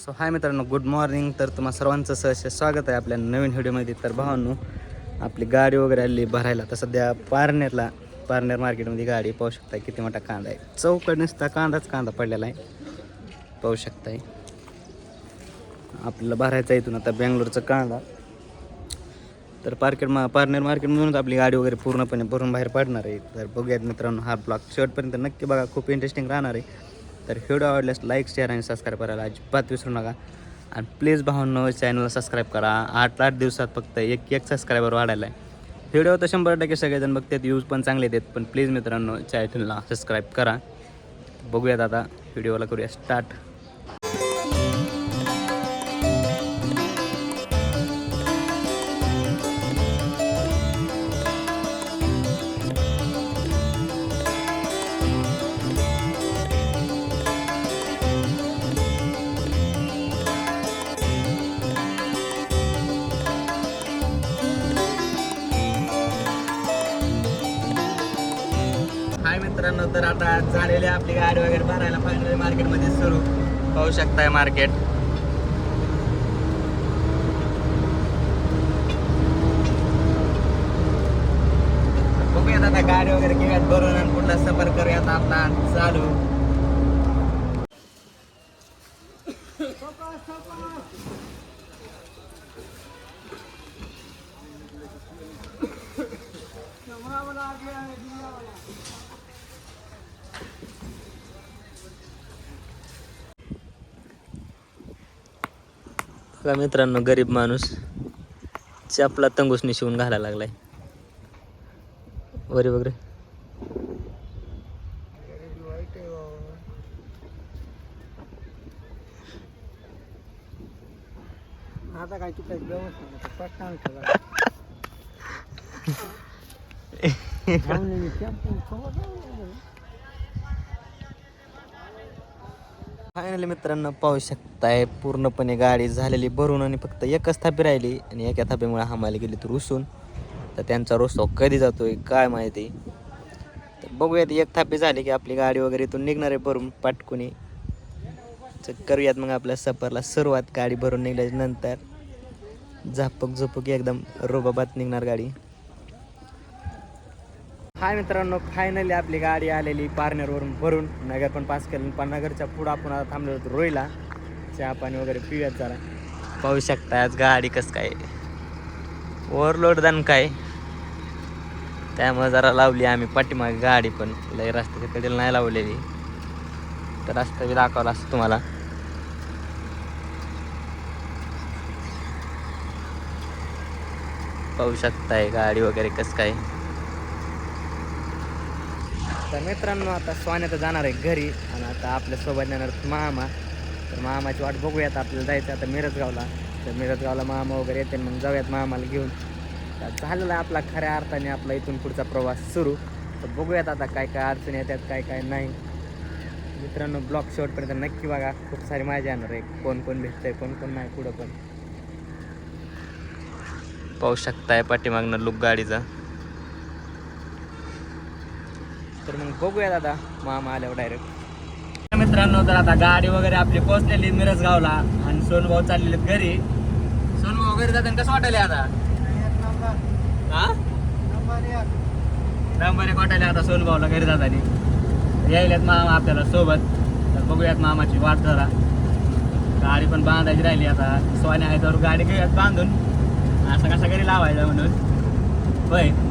So हाय मित्रांनो good morning तर तुम्हा सर्वांचं सहर्ष स्वागत आहे आपल्या नवीन व्हिडिओमध्ये. तर भावांनो आपली गाडी वगैरे आली भरायला तर सध्या पारनेरला पारनेर मार्केटमध्ये गाडी पाहू शकता किती मोठा कांदा आहे. चौकड नुसता कांदाच कांदा पडलेला आहे. पाहू शकताय. आपल्याला भरायचा इथून आता बँगलोरचा कांदा. तर पार्केट मा पारनेर मार्केटमधूनच आपली गाडी वगैरे पूर्णपणे भरून बाहेर पडणार आहे. तर बघूयात मित्रांनो हा ब्लॉग शेवटपर्यंत नक्की बघा खूप इंटरेस्टिंग राहणार आहे. तर व्हिडिओ आवडल्यास लाईक शेअर आणि सबस्क्राईब करायला अजिबात विसरू नका. आणि प्लीज भावांनो चॅनलला सबस्क्राईब करा. आठ आठ दिवसात फक्त एक एक सबस्क्रायबर वाढायला आहे. व्हिडिओ तर शंभर टक्के सगळेजण बघतात यूज पण चांगले देत पण प्लीज मित्रांनो चॅनलला सबस्क्राईब करा. बघूयात आता व्हिडिओला करूया स्टार्ट तर आता झालेली आपली गाडी वगैरे भरायला फायनली मार्केटमध्ये सुरू. पाहू शकताय मार्केट बघूयात आता गाडी वगैरे घेऊयात बरोबर पुढला सफर करूयात आता चालू. बघा मित्रांनो गरीब माणूस चपला तंगुसनी शिवून घालायला लागलाय. वरी वगैरे आता काय तू काही व्यवस्था पटकन फायनली मित्रांनो पाहू शकताय पूर्णपणे गाडी झालेली भरून आणि फक्त एकच थापी राहिली आणि एका थापीमुळे हमायला गेली तर रुसून. तर त्यांचा रोसो कधी जातोय काय माहिती. तर बघूयात एक थापी झाली की आपली गाडी वगैरे इथून निघणार आहे भरून पाटकुनी. तर करूयात मग आपल्या सफरला सुरुवात गाडी भरून निघल्यानंतर नंतर. झापक झोपक एकदम रोबाबात निघणार गाडी. हाय मित्रांनो फायनली आपली गाडी आलेली पारनेरवरून भरून. नगर पण पास केलं. पण नगरच्या पुढं आपण आता थांबलो होतो रोईला. चहा पाणी वगैरे पिऊयात जरा. पाहू शकता आज गाडी कसं काय. ओव्हरलोड दन काय. त्यामुळे जरा लावली आम्ही पाठीमागे गाडी पण. लय रस्त्याच्या कडेला नाही लावलेली. तर रस्ता बी दाखवला असतं तुम्हाला. पाहू शकताय गाडी वगैरे कसं काय. तर मित्रांनो आता सोन्यात जाणार आहे घरी आणि आता आपल्यासोबत येणार मामा. तर मामाची वाट बघूयात आपल्याला जायचं आता मिरजगावला. तर मिरजगावला मामा वगैरे येते मग जाऊयात मामाला घेऊन. तर झालेला आपला खऱ्या अर्थाने आपला इथून पुढचा प्रवास सुरू. तर बघूयात आता काय काय अडचणी येतात काय काय नाही. मित्रांनो ब्लॉक शेवटपर्यंत नक्की बघा. खूप सारी मजा येणार आहे. कोण कोण भेटतंय कोण कोण नाही पुढं पण. पाहू शकताय पाठीमागनं लुक गाडीचा. तर मग बघूया दादा मामा आल्यावर डायरेक्ट मित्रांनो तर आता गाडी वगैरे आपली पोहोचलेली मिरजगावला आणि सोनभाऊ चाललेले घरी. सोनभाऊ घरी जाताना कसं वाटायला आता? हा? नंबर एक वाटायला आता सोनभाऊला घरी जाताना. यायल्यात मामा आपल्याला सोबत. तर बघूयात मामाची वाट जरा. गाडी पण बांधायची राहिली आता. सोन्या आहे तर गाडी घेऊयात बांधून. असं कसं घरी लावायचं म्हणून. होय.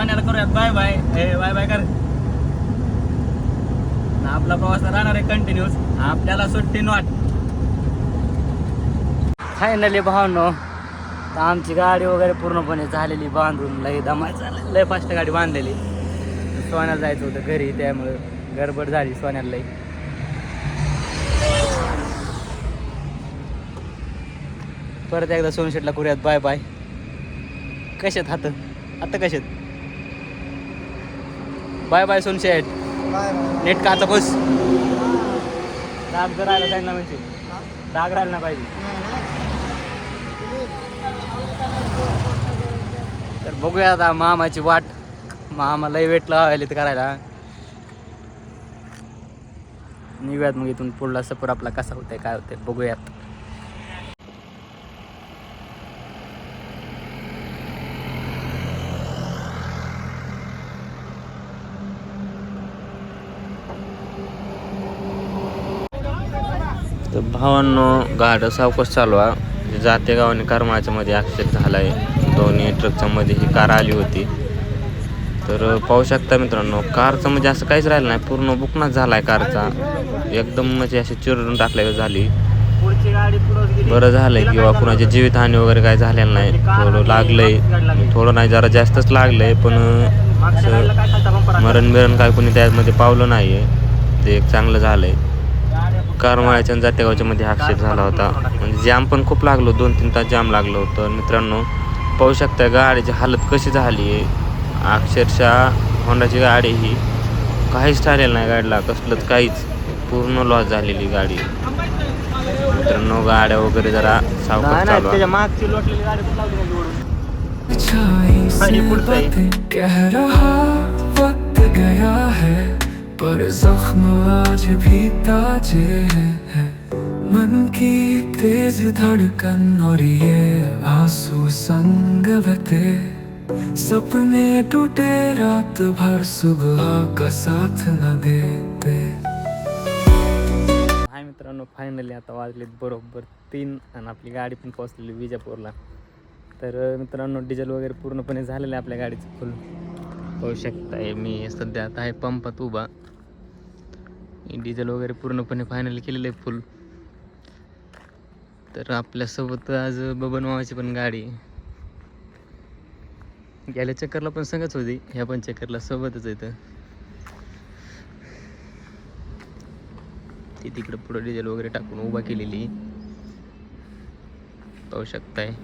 सोन्याला करूयात. Bye bye. हे बाय बाय कर. आपला प्रवास राहणार आहे कंटिन्यूस आपल्याला सुट्टी नॉट फायनली भावनो तर आमची गाडी वगैरे पूर्णपणे झालेली बांधून लई दमायचं लय फास्ट गाडी बांधलेली. सोन्याला जायचं होतं घरी त्यामुळं गडबड झाली सोन्याला लई. परत एकदा सोनशेटला करूयात. Bye bye. कशात हात? आता कशात? बाय बाय सोनशेट नेट का आता बस. राग जर राहिला जाईल ना म्हणजे राग राहिला ना पाहिजे. तर बघूया आता मामाची वाट. मामा लय वेट लावायला करायला. निघूयात मग इथून पुढला सफर आपला कसा होतंय काय होतंय बघूयात तर भावांनो गाडं सावकाश चालवा म्हणजे जाते गावाने करमाळ्याच्या मध्ये ॲक्सिडेंट झाला आहे दोन्ही ट्रकच्या मध्ये ही कार आली होती. तर पाहू शकता मित्रांनो कारचं म्हणजे असं काहीच राहिलं नाही. पूर्ण बुकनाच झाला आहे कारचा. एकदम म्हणजे अशी चिरडून टाकल्या झाली. बरं झालंय किंवा कुणाची जीवितहानी वगैरे काय झालेलं नाही. थोडं लागलंय. थोडं नाही जरा जास्तच लागलंय पण मरण बिरण काय कोणी त्यामध्ये पावलं नाही आहे ते एक चांगलं झालंय. करमाळ्याच्या आणि जातेगावच्या मध्ये ॲक्सिडेंट झाला होता. म्हणजे जाम पण खूप लागलो दोन तीन तास जाम लागलं होतं. मित्रांनो पाहू शकता गाडीची हालत कशी झाली आहे. अक्षरशः होंडाची गाडी ही काहीच ठरलेलं नाही गाडीला. कसलंच काहीच. पूर्ण लॉस झालेली गाडी. मित्रांनो गाड्या वगैरे जरा सावकाश चालवा. मागची लोटलेली गाडी पर जख्म आज भी ताजे हैं। मन की तेज धड़कन और ये आंसू संग बहते सपने टूटे रात भर सुबह का साथ न देते। हाय मित्रांनो फायनली आता वाजलेत बरोबर तीन आणि आपली गाडी पण पोहोचलेली विजापूरला. तर मित्रांनो डिझेल वगैरे पूर्णपणे झालेलं आहे आपल्या गाडीचं फुल पाहू शकताय मी सध्या आता आहे पंपात उभा. डिझेल वगैरे पूर्णपणे फायनल केलेलं आहे फुल तर आपल्यासोबत आज बबन मामाची पण गाडी. गेल्या चक्करला पण संगच होती ह्या पण चक्करला सोबतच येतं ती तिकडं पुढं डिझेल वगैरे टाकून उभा केलेली. पाहू शकताय.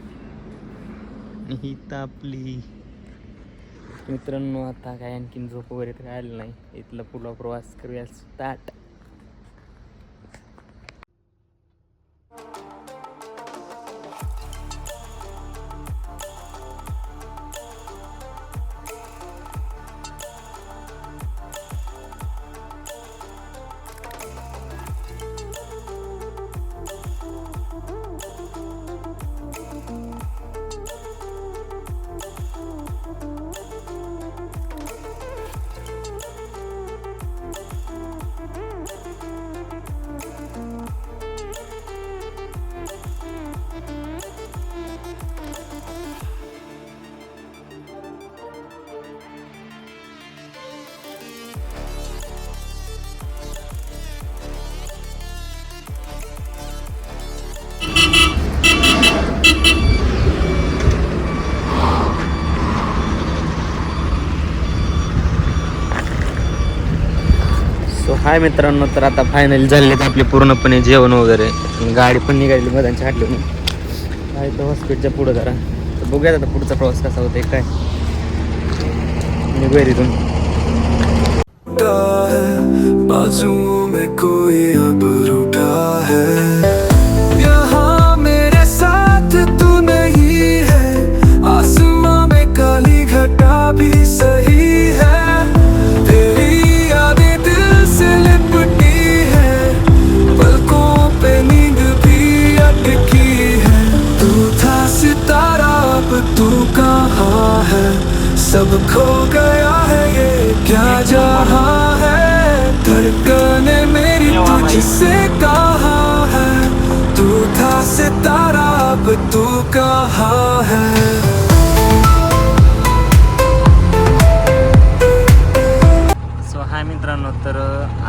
आणि ही तापली मित्रांनो आता काय आणखीन झोप वगैरे तर काय आलं नाही. इथला पुढला प्रवास करूया. स्टार्ट सो हाय मित्रांनो तर आता फायनल झालेत आहेत आपले पूर्णपणे जेवण वगैरे. गाडी पण निघाली मधांची हाटली काय तर हॉस्पिटलच्या पुढं जरा. तर बघूयात आता पुढचा प्रवास कसा होतोय काय? निघूया तिथून बाजू में कोई अब रूठा है। सब खो गया है ये क्या जहा है धड़कने मेरी तुझसे कहा है तू था सितारा अब तू कहा है सो हाय मित्रांनो तर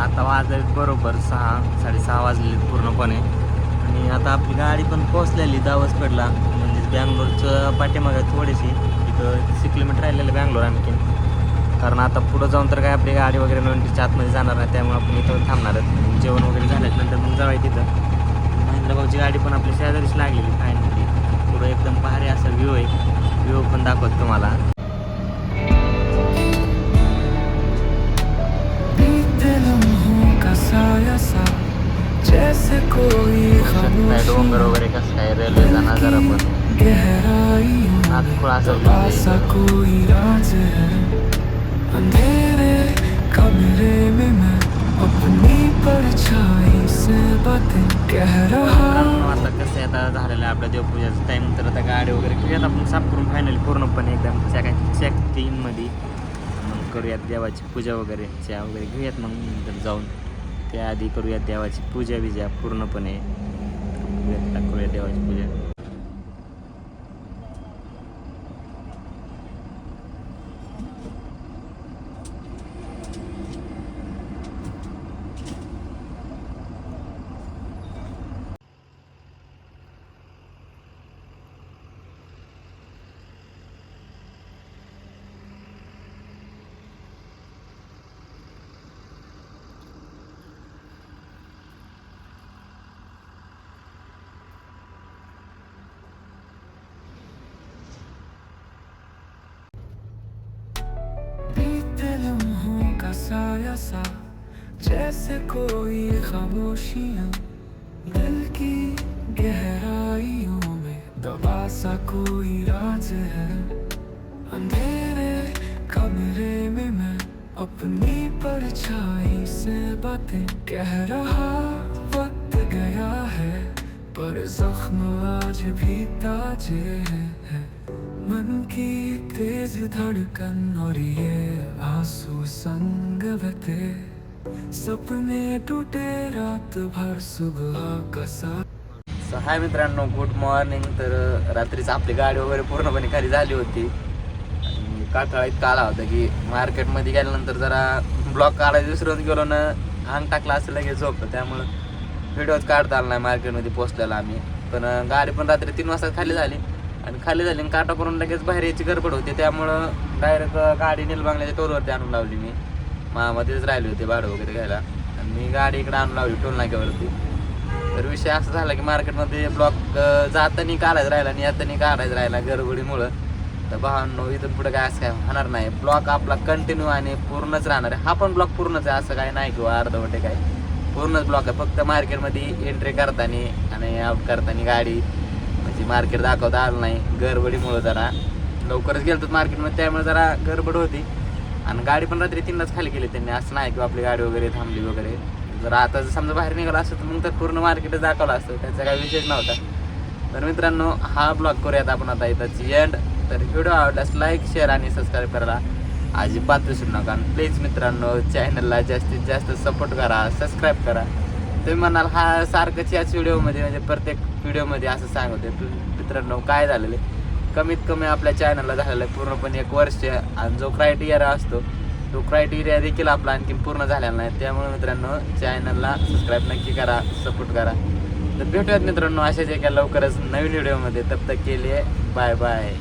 आता वाजलेत बरोबर सहा साडेसहा वाजलेत पूर्णपणे. आणि आता आपली गाडी पण पोहोचलेली दावसपेडला म्हणजे बँगलोरचं पाठीमागे थोडीशी. इथं तीस किलोमीटर राहिलेलं बँगलोर आणखीन. कारण आता पुढं जाऊन तर काय आपली गाडी वगैरे नोंदीच्या आतमध्ये जाणार नाही त्यामुळे आपण इथं थांबणारच जेवण वगैरे झाल्यानंतर मग जाऊया तिथं. महेंद्रभाऊची गाडी पण आपली शेजारीच लागलेली फायनली पुढं एकदम भारी असा व्ह्यू आहे. व्ह्यू पण दाखवतो तुम्हाला. डोंगर वगैरे कसं काय रेल्वेचा नजारा पण. नागपूर असं ऐसा कोई राज है अंधेरे कमरे में मैं अपनी परछाई से बातें कह रहा मित्रांनो, आता कसं आहे आता झालेलं आहे आपल्या देवपूजाचं टाईम तर आता गाडी वगैरे घेऊयात आपण साफ करून फायनली पूर्णपणे एकदम चॅक चॅक तीनमध्ये मग करूयात देवाची पूजा वगैरे चहा वगैरे घेऊयात मग नंतर जाऊन त्याआधी करूयात देवाची पूजा बिजा पूर्णपणे करूयात देवाची पूजा बीते लम्हों का साया सा, जैसे कोई खामोशियाँ। दिल की गहराइयों में दबा सा कोई राज है। अंधेरे कमरे में मैं अपनी परछाई से बातें कह रहा वक्त गया है, पर जख्म आज भी ताजे हैं। मन की तेज धड़कन और ये आंसू संग बहते सपने टूटे रात भर सुबह कसा सो हाय मित्रांनो गुड मॉर्निंग तर रात्रीच आपली गाडी वगैरे पूर्णपणे खाली झाली होती. आणि काटाळा इतका आला होता की मार्केटमध्ये गेल्यानंतर जरा ब्लॉक काढायला विसरून गेलो ना हांग टाकला असं लगेच झोपलं. त्यामुळं व्हिडिओच काढता आला नाही मार्केटमध्ये पोचलेला आम्ही. पण गाडी पण रात्री तीन वाजता खाली झाली. आणि खाली झाली आणि काटा करून लगेच बाहेर यायची गडबड होती. त्यामुळं डायरेक्ट गाडी निलबांगल्याच्या टोलवरती आणून लावली मी. मामध्येच राहिले होते भाडं वगैरे घ्यायला. आणि मी गाडी इकडे आणून लावली टोल नाक्यावरती. तर विषय असा झाला की मार्केटमध्ये ब्लॉक जाताना काढायचं राहिला आणि येताना काढायचं राहिला गडबडीमुळं. तर भावांनो इथून पुढे काय असं काय होणार नाही. ब्लॉक आपला कंटिन्यू आणि पूर्णच राहणार आहे. हा पण ब्लॉक पूर्णच आहे असं काय नाही किंवा अर्धवटे काय पूर्णच ब्लॉक आहे. फक्त मार्केटमध्ये एंट्री करताना आणि आउट करताना गाडी ती मार्केट दाखवता आलं नाही. गडबडीमुळं जरा. लवकरच गेलो मार्केटमध्ये त्यामुळे जरा गडबड होती. आणि गाडी पण रात्री तीनलाच खाली केली त्यांनी. असं नाही किंवा आपली गाडी वगैरे थांबली वगैरे. जर आता जर समजा बाहेर निघाला असतं तर मग तर पूर्ण मार्केटच दाखवलं असतं. त्याचा काही विशेष नव्हता. तर मित्रांनो हा ब्लॉग करूयात आपण आता इथंची एंड तर व्हिडिओ आवडल्यास लाईक शेअर आणि सबस्क्राईब करायला अजिबात विसरू नका. प्लीज मित्रांनो चॅनलला जास्तीत जास्त सपोर्ट करा सबस्क्राईब करा. तुम्ही म्हणाल हा सारखंच याच व्हिडिओमध्ये म्हणजे प्रत्येक व्हिडिओमध्ये असं सांगते मित्रांनो काय झालेलं आहे? कमीत कमी आपल्या चॅनलला झालेलं आहे पूर्णपणे एक वर्ष. आणि जो क्रायटेरिया असतो तो क्रायटेरिया देखील आपला आणखी पूर्ण झालेला नाही. त्यामुळे मित्रांनो चॅनलला सबस्क्राईब नक्की करा सपोर्ट करा. तर भेटूयात मित्रांनो अशाच एका लवकरच नवीन व्हिडिओमध्ये. तब तक केली बाय बाय